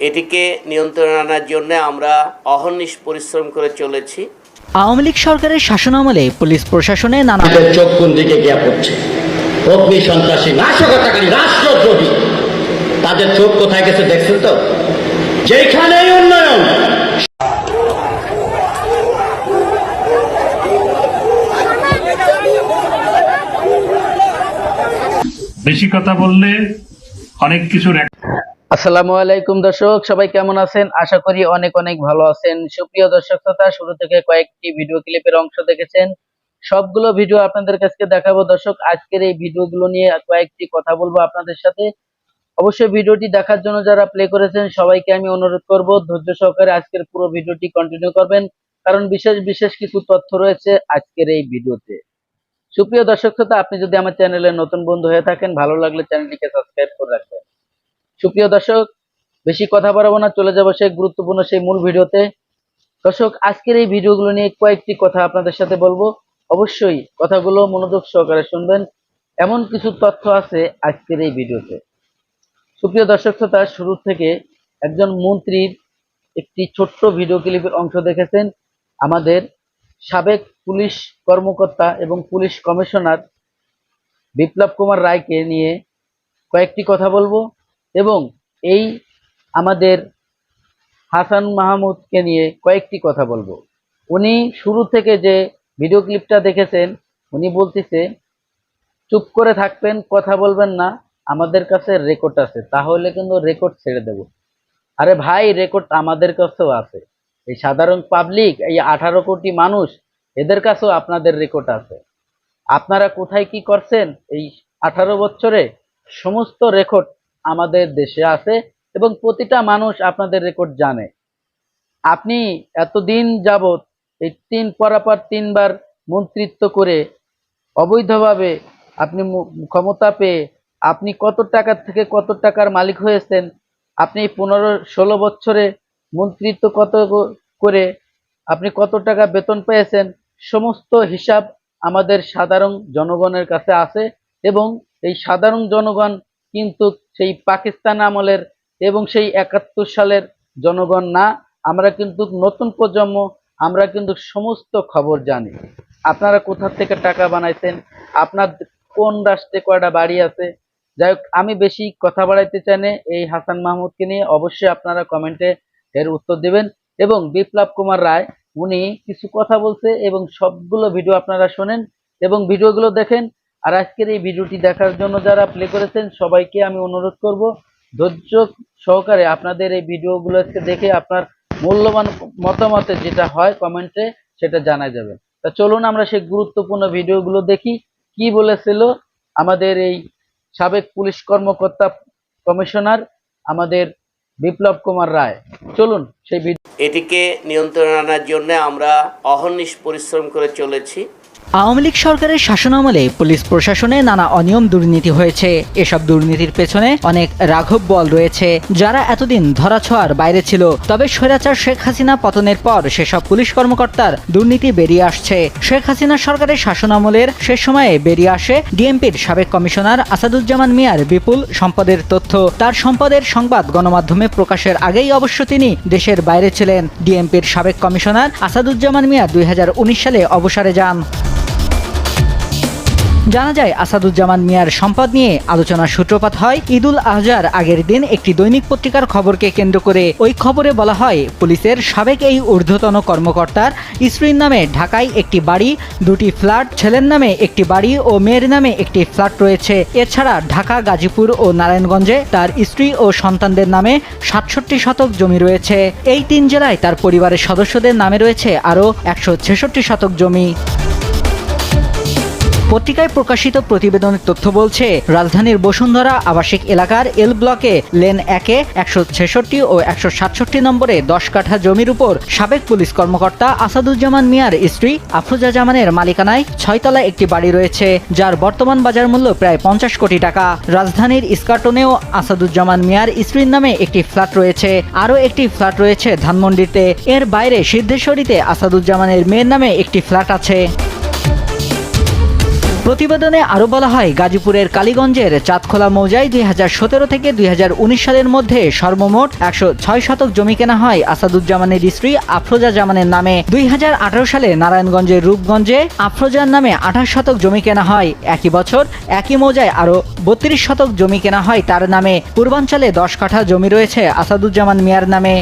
এটিকে নিয়ন্ত্রণে আনার জন্য আমরা অহর্নিশ পরিশ্রম করে চলেছি। আওয়ামী লীগ সরকারের শাসনামলে পুলিশ প্রশাসনে নানা চোখ কোন দিকে গিয়া পড়ছে? অগ্নি সন্ত্রাসী নাশকতাকারী রাষ্ট্রদ্রোহী। তাদের চোখ কোথায় গেছে দেখছেন তো? যেখানে উন্নয়ন। বেশি কথা বললে অনেক কিছুর আসসালামু আলাইকুম দর্শক, সবাই কেমন আছেন? আশা করি অনেক অনেক ভালো আছেন। সুপ্রিয় দর্শক শ্রোতা, শুরু থেকে কয়েকটি ভিডিও ক্লিপের অংশ দেখেছেন। সবগুলো ভিডিও আপনাদের কাছে দেখাবো দর্শক। আজকের এই ভিডিওগুলো নিয়ে কয়েকটি কথা বলব আপনাদের সাথে। অবশ্যই ভিডিওটি দেখার জন্য যারা প্লে করেছেন, সবাইকে আমি অনুরোধ করব, ধৈর্য সহকারে আজকের পুরো ভিডিওটি কন্টিনিউ করবেন। কারণ বিশেষ বিশেষ কিছু তথ্য রয়েছে আজকের এই ভিডিওতে সুপ্রিয় দর্শক শ্রোতা, আপনি যদি আমার চ্যানেলে নতুন বন্ধু হয়ে থাকেন, ভালো লাগলে চ্যানেলটিকে সাবস্ক্রাইব করে রাখবেন। সুপ্রিয় দর্শক, বেশি কথা বাড়াবো না, চলে যাব সেই গুরুত্বপূর্ণ সেই মূল ভিডিওতে। দর্শক, আজকের এই ভিডিওগুলো নিয়ে কয়েকটি কথা আপনাদের সাথে বলব। অবশ্যই কথাগুলো মনোযোগ সহকারে শুনবেন। এমন কিছু তথ্য আছে আজকের এই ভিডিওতে। সুপ্রিয় দর্শক শ্রোতা, শুরু থেকে একজন মন্ত্রীর একটি ছোট্ট ভিডিও ক্লিপের অংশ দেখেছেন। আমাদের সাবেক পুলিশ কর্মকর্তা এবং পুলিশ কমিশনার বিপ্লব কুমার রায়কে নিয়ে কয়েকটি কথা বলব। এবং এই আমাদের হাসান মাহমুদকে নিয়ে কয়েকটি কথা বলব। উনি শুরু থেকে যে ভিডিও ক্লিপটা দেখেছেন, উনি বলতেছে, চুপ করে থাকবেন, কথা বলবেন না, আমাদের কাছে রেকর্ড আছে, তাহলে কিন্তু রেকর্ড ছেড়ে দেব। আরে ভাই রেকর্ড আমাদের কাছেও আছে। এই সাধারণ পাবলিক এই আঠারো কোটি মানুষ, এদের কাছেও আপনাদের রেকর্ড আছে। আপনারা কোথায় কি করছেন এই আঠারো বছরে? সমস্ত রেকর্ড আমাদের দেশে আছে এবং প্রতিটা মানুষ আপনাদের রেকর্ড জানে। আপনি এতদিন যাবৎ এই তিন পরাপর তিনবার মন্ত্রিত্ব করে অবৈধভাবে আপনি ক্ষমতা পেয়ে আপনি কত টাকা থেকে কত টাকার মালিক হয়েছেন, আপনি পনেরো, ষোলো বছরে মন্ত্রিত্ব কত করে আপনি কত টাকা বেতন পেয়েছেন, সমস্ত হিসাব আমাদের সাধারণ জনগণের কাছে আছে এবং এই সাধারণ জনগণ কিন্তু সেই পাকিস্তান আমলের এবং সেই একাত্তর সালের জনগণ না, আমরা কিন্তু নতুন প্রজন্ম, আমরা কিন্তু সমস্ত খবর জানি। আপনারা কোথা থেকে টাকা বানাইছেন? আপনার কোন রাষ্ট্রে কয়টা বাড়ি আছে? যাই হোক, আমি বেশি কথা বাড়াইতে চাই না, এই হাসান মাহমুদকে নিয়ে অবশ্যই আপনারা কমেন্টে এর উত্তর দিবেন। এবং বিপ্লব কুমার রায়, উনি কিছু কথা বলছে এবং সবগুলো ভিডিও আপনারা শোনেন এবং ভিডিওগুলো দেখেন। আর আজকের এই ভিডিওটি দেখার জন্য যারা প্লে করেছেন, সবাইকে আমি অনুরোধ করব, ধৈর্য সহকারে আপনাদের এই ভিডিওগুলো আজকে দেখে আপনার মূল্যবান মতামতে যেটা হয় কমেন্টে সেটা জানা যাবে তা চলুন আমরা সেই গুরুত্বপূর্ণ ভিডিওগুলো দেখি। কি বলেছিল আমাদের এই সাবেক পুলিশ কর্মকর্তা কমিশনার আমাদের বিপ্লব কুমার রায়। চলুন সেই এটিকে নিয়ন্ত্রণে আনার জন্য আমরা অহর্নিশ পরিশ্রম করে চলেছি। আওয়ামী লীগ সরকারের শাসনামলে পুলিশ প্রশাসনে নানা অনিয়ম দুর্নীতি হয়েছে। এসব দুর্নীতির পেছনে অনেক রাঘব বল রয়েছে। যারা এতদিন ধরাছোঁয়ার বাইরে ছিল, তবে স্বৈরাচার শেখ হাসিনা পতনের পর সেসব পুলিশ কর্মকর্তার দুর্নীতি বেরিয়ে আসছে। শেখ হাসিনা সরকারের শাসনামলের সে সময়ে বেরিয়ে আসে ডিএমপির সাবেক কমিশনার আসাদুজ্জামান মিয়ার বিপুল সম্পদের তথ্য। তার সম্পদের সংবাদ গণমাধ্যমে প্রকাশের আগেই অবশ্য তিনি দেশের বাইরে ছিলেন। ডিএমপির সাবেক কমিশনার আসাদুজ্জামান মিয়া দুই হাজার উনিশ সালে অবসরে যান। জানা যায়, আসাদুজ্জামান মিয়ার সম্পদ নিয়ে আলোচনার সূত্রপাত হয়। ঈদুল আজহার আগের দিন একটি দৈনিক পত্রিকার খবরকে কেন্দ্র করে ওই খবরে বলা হয়, পুলিশের সাবেক এই ঊর্ধ্বতন কর্মকর্তার স্ত্রীর নামে ঢাকায় একটি বাড়ি, দুটি ফ্ল্যাট, ছেলের নামে একটি বাড়ি ও মেয়ের নামে একটি ফ্ল্যাট রয়েছে। এছাড়া ঢাকা, গাজীপুর ও নারায়ণগঞ্জে তার স্ত্রী ও সন্তানদের নামে সাতষট্টি শতক জমি রয়েছে। এই তিন জেলায় তার পরিবারের সদস্যদের নামে রয়েছে আরও একশো ছেষট্টি শতক জমি। পত্রিকায় প্রকাশিত প্রতিবেদনের তথ্য বলছে, রাজধানীর বসুন্ধরা আবাসিক এলাকার এল ব্লকে লেন একে একশো ছেষট্টি ও একশো সাতষট্টি নম্বরে দশ কাঠা জমির উপর সাবেক পুলিশ কর্মকর্তা আসাদুজ্জামান মিয়ার স্ত্রী আফরোজা জামানের মালিকানায় ছয়তলা একটি বাড়ি রয়েছে, যার বর্তমান বাজার মূল্য প্রায় পঞ্চাশ কোটি টাকা। রাজধানীর ইস্কাটনেও আসাদুজ্জামান মিয়ার স্ত্রীর নামে একটি ফ্ল্যাট রয়েছে, আরও একটি ফ্ল্যাট রয়েছে ধানমন্ডিতে। এর বাইরে সিদ্ধেশ্বরীতে আসাদুজ্জামানের মেয়ের নামে একটি ফ্ল্যাট আছে। প্রতিবেদনে আরও বলা হয়, গাজীপুরের কালীগঞ্জের চাঁদখোলা মৌজায় দুই হাজার সতেরো থেকে দুই হাজার উনিশ সালের মধ্যে সর্বমোট একশো ছয় শতক জমি কেনা হয়। আসাদুজ্জামানের স্ত্রী আফরোজা জামানের নামে দুই হাজার আঠারো সালে নারায়ণগঞ্জের রূপগঞ্জে আফরোজার নামে আঠাশ শতক জমি কেনা হয়। একই বছর একই মৌজায় আরও বত্রিশ শতক জমি কেনা হয়। তার নামে পূর্বাঞ্চলে দশ কাঠা জমি রয়েছে আসাদুজ্জামান মিয়ার নামে।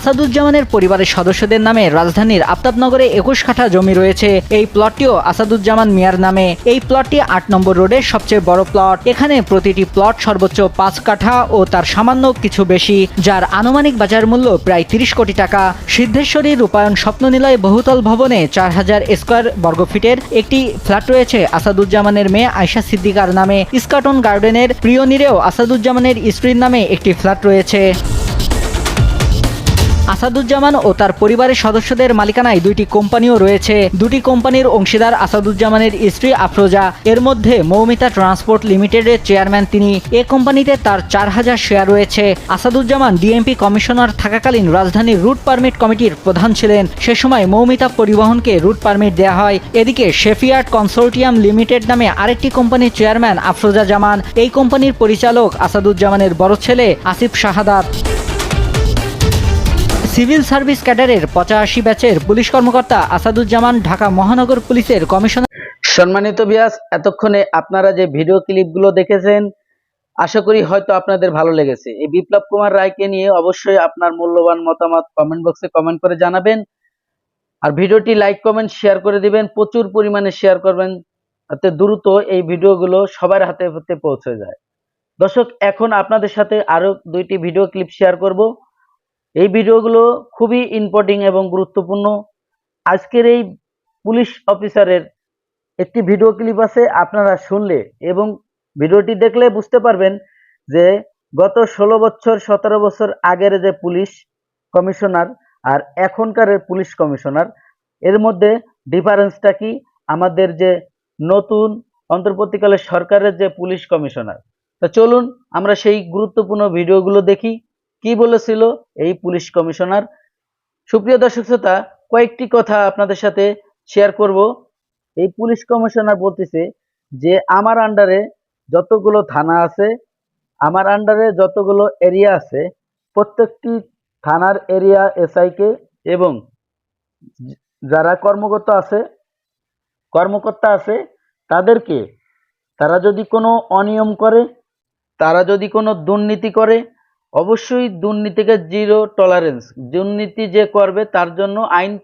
আসাদুজ্জামানের পরিবারের সদস্যদের নামে রাজধানীর আফতাবনগরে একুশ কাঠা জমি রয়েছে। এই প্লটটিও আসাদুজ্জামান মিয়ার নামে। এই প্লটটি আট নম্বর রোডের সবচেয়ে বড় প্লট। এখানে প্রতিটি প্লট সর্বোচ্চ পাঁচ কাঠা ও তার সামান্য কিছু বেশি, যার আনুমানিক বাজার মূল্য প্রায় তিরিশ কোটি টাকা। সিদ্ধেশ্বরী রূপায়ণ স্বপ্ন স্বপ্ননিলয় বহুতল ভবনে চার হাজার স্কোয়ার বর্গফিটের একটি ফ্ল্যাট রয়েছে আসাদুজ্জামানের মেয়ে আয়শা সিদ্দিকার নামে। ইস্কাটন গার্ডেনের প্রিয়নিরেও আসাদুজ্জামানের স্ত্রীর নামে একটি ফ্ল্যাট রয়েছে। আসাদুজ্জামান ও তার পরিবারের সদস্যদের মালিকানায় দুইটি কোম্পানিও রয়েছে। দুটি কোম্পানির অংশীদার আসাদুজ্জামানের স্ত্রী আফরোজা। এর মধ্যে মৌমিতা ট্রান্সপোর্ট লিমিটেডের চেয়ারম্যান তিনি। এ কোম্পানিতে তার চার হাজার শেয়ার রয়েছে। আসাদুজ্জামান ডিএমপি কমিশনার থাকাকালীন রাজধানীর রুট পারমিট কমিটির প্রধান ছিলেন। সে সময় মৌমিতা পরিবহনকে রুট পারমিট দেওয়া হয়। এদিকে শেফিয়ার্ড কনসোর্টিয়াম লিমিটেড নামে আরেকটি কোম্পানির চেয়ারম্যান আফরোজা জামান। এই কোম্পানির পরিচালক আসাদুজ্জামানের বড় ছেলে আসিফ শাহাদাত। সিভিল সার্ভিস ক্যাডারের পঁচাশি ব্যাচের পুলিশ কর্মকর্তা আসাদুজ্জামান ঢাকা মহানগর পুলিশের কমিশনার সম্মানিত বিয়াস এতক্ষণে আপনারা যে ভিডিও ক্লিপগুলো দেখেছেন, আশা করি হয়তো আপনাদের ভালো লেগেছে। এই বিপ্লব কুমার রায়কে নিয়ে অবশ্যই আপনার মূল্যবান মতামত কমেন্ট বক্সে কমেন্ট করে জানাবেন। আর ভিডিওটি লাইক কমেন্ট শেয়ার করে দিবেন। প্রচুর পরিমাণে শেয়ার করবেন যাতে দ্রুত এই ভিডিওগুলো সবার হাতে হাতে পৌঁছে যায়। দর্শক, এখন আপনাদের সাথে আরও দুইটি ভিডিও ক্লিপ শেয়ার করব। এই ভিডিওগুলো খুবই ইম্পর্টিং এবং গুরুত্বপূর্ণ। আজকের এই পুলিশ অফিসারের একটি ভিডিও ক্লিপ আছে, আপনারা শুনলে এবং ভিডিওটি দেখলে বুঝতে পারবেন যে গত ষোলো বছর, সতেরো বছর আগের যে পুলিশ কমিশনার আর এখনকার পুলিশ কমিশনার, এর মধ্যে ডিফারেন্সটা কি? আমাদের যে নতুন অন্তর্বর্তীকালে সরকারের যে পুলিশ কমিশনার। তো চলুন আমরা সেই গুরুত্বপূর্ণ ভিডিওগুলো দেখি। কি বলেছিল এই পুলিশ কমিশনার? সুপ্রিয় দর্শক শ্রোতা, কয়েকটি কথা আপনাদের সাথে শেয়ার করব। এই পুলিশ কমিশনার বলতেছে যে, আমার আন্ডারে যতগুলো থানা আছে, আমার আন্ডারে যতগুলো এরিয়া আছে, প্রত্যেকটি থানার এরিয়া এসআইকে এবং যারা কর্মকর্তা আছে কর্মকর্তা আছে, তাদেরকে তারা যদি কোনো অনিয়ম করে, তারা যদি কোনো দুর্নীতি করে অবশ্যই দুর্নীতিকে জিরো টলারেন্স দুর্নীতি যে করবে তার জন্য আইন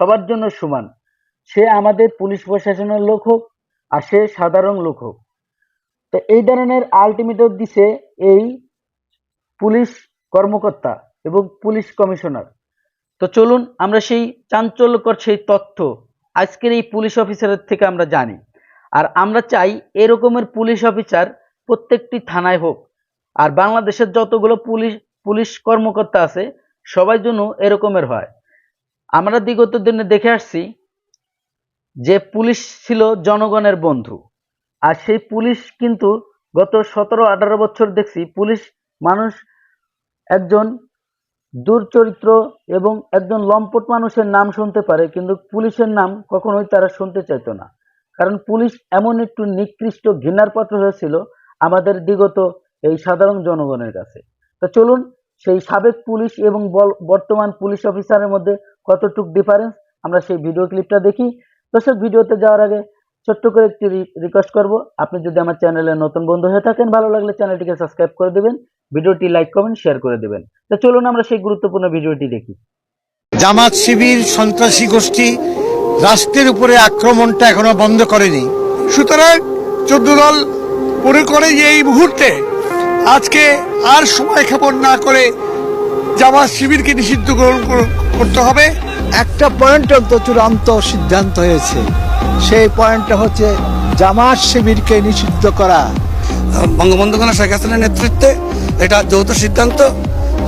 সবার জন্য সমান। সে আমাদের পুলিশ প্রশাসনের লোক হোক আর সে সাধারণ লোক হোক। তো এই ধরনের আলটিমেটর দিছে এই পুলিশ কর্মকর্তা এবং পুলিশ কমিশনার। তো চলুন আমরা সেই চাঞ্চল্যকর সেই তথ্য আজকের এই পুলিশ অফিসারের থেকে আমরা জানি। আর আমরা চাই এরকমের পুলিশ অফিসার প্রত্যেকটি থানায় হোক আর বাংলাদেশের যতগুলো পুলিশ পুলিশ কর্মকর্তা আছে, সবাই জন্য এরকমের হয়। আমরা বিগত দিনে দেখে আসছি যে পুলিশ ছিল জনগণের বন্ধু। আর সেই পুলিশ কিন্তু গত সতেরো, আঠারো বছর দেখছি পুলিশ মানুষ একজন দুর্চরিত্র এবং একজন লম্পট মানুষের নাম শুনতে পারে, কিন্তু পুলিশের নাম কখনোই তারা শুনতে চাইতো না। কারণ পুলিশ এমন একটু নিকৃষ্ট ঘৃণার পাত্র হয়েছিল আমাদের বিগত এই সাধারণ জনগণের কাছে। তো চলুন, সেই সাবেক পুলিশ এবং বর্তমান পুলিশ অফিসারের মধ্যে কতটুক ডিফারেন্স আমরা সেই ভিডিও ক্লিপটা দেখি। দর্শক ভিডিওতে যাওয়ার আগে ছোট্ট করে একটি রিকোয়েস্ট করব। আপনি যদি আমার চ্যানেলে নতুন বন্ধু হয়ে থাকেন, ভালো লাগলে চ্যানেলটিকে সাবস্ক্রাইব করে দেবেন, ভিডিওটি লাইক কমেন্ট শেয়ার করে দেবেন। তো চলুন, আমরা সেই গুরুত্বপূর্ণ ভিডিওটি দেখি। জামাত শিবির, সন্ত্রাসী গোষ্ঠী, রাষ্ট্রের উপরে আক্রমণটা এখনও বন্ধ করেনি। সুতরাং চোদ্দ দল মনে করে যে এই মুহূর্তে আজকে আর সময় ক্ষেপণ না করে জামাত শিবিরকে নিষিদ্ধ গ্রহণ কর- করতে হবে। একটা পয়েন্ট অন্তত চূড়ান্ত সিদ্ধান্ত হয়েছে। সেই পয়েন্টটা হচ্ছে জামাত শিবিরকে নিষিদ্ধ করা। বঙ্গবন্ধু কন্যা শেখ হাসিনার নেতৃত্বে এটা যৌথ সিদ্ধান্ত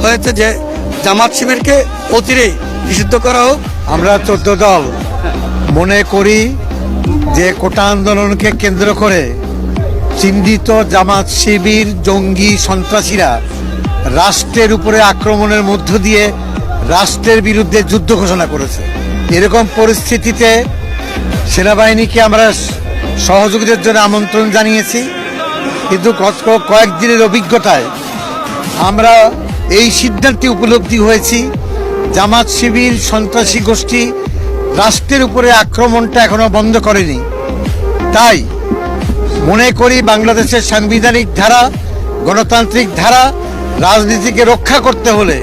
হয়েছে যে জামাত শিবিরকে অতিরেই নিষিদ্ধ করা হোক। আমরা চোদ্দ দল মনে করি যে কোটা আন্দোলনকে কেন্দ্র করে চিহ্নিত জামাত শিবির, জঙ্গি, সন্ত্রাসীরা রাষ্ট্রের উপরে আক্রমণের মধ্য দিয়ে রাষ্ট্রের বিরুদ্ধে যুদ্ধ ঘোষণা করেছে। এরকম পরিস্থিতিতে সেনাবাহিনীকে আমরা সহযোগিতার জন্য আমন্ত্রণ জানিয়েছি। কিন্তু গত কয়েকদিনের অভিজ্ঞতায় আমরা এই সিদ্ধান্তে উপলব্ধি হয়েছি, জামাত শিবির, সন্ত্রাসী গোষ্ঠী রাষ্ট্রের উপরে আক্রমণটা এখনও বন্ধ করেনি। তাই মনে করি বাংলাদেশের সাংবিধানিক ধারা গণতান্ত্রিক ধারা রাজনীতিকে রক্ষা করতে হলে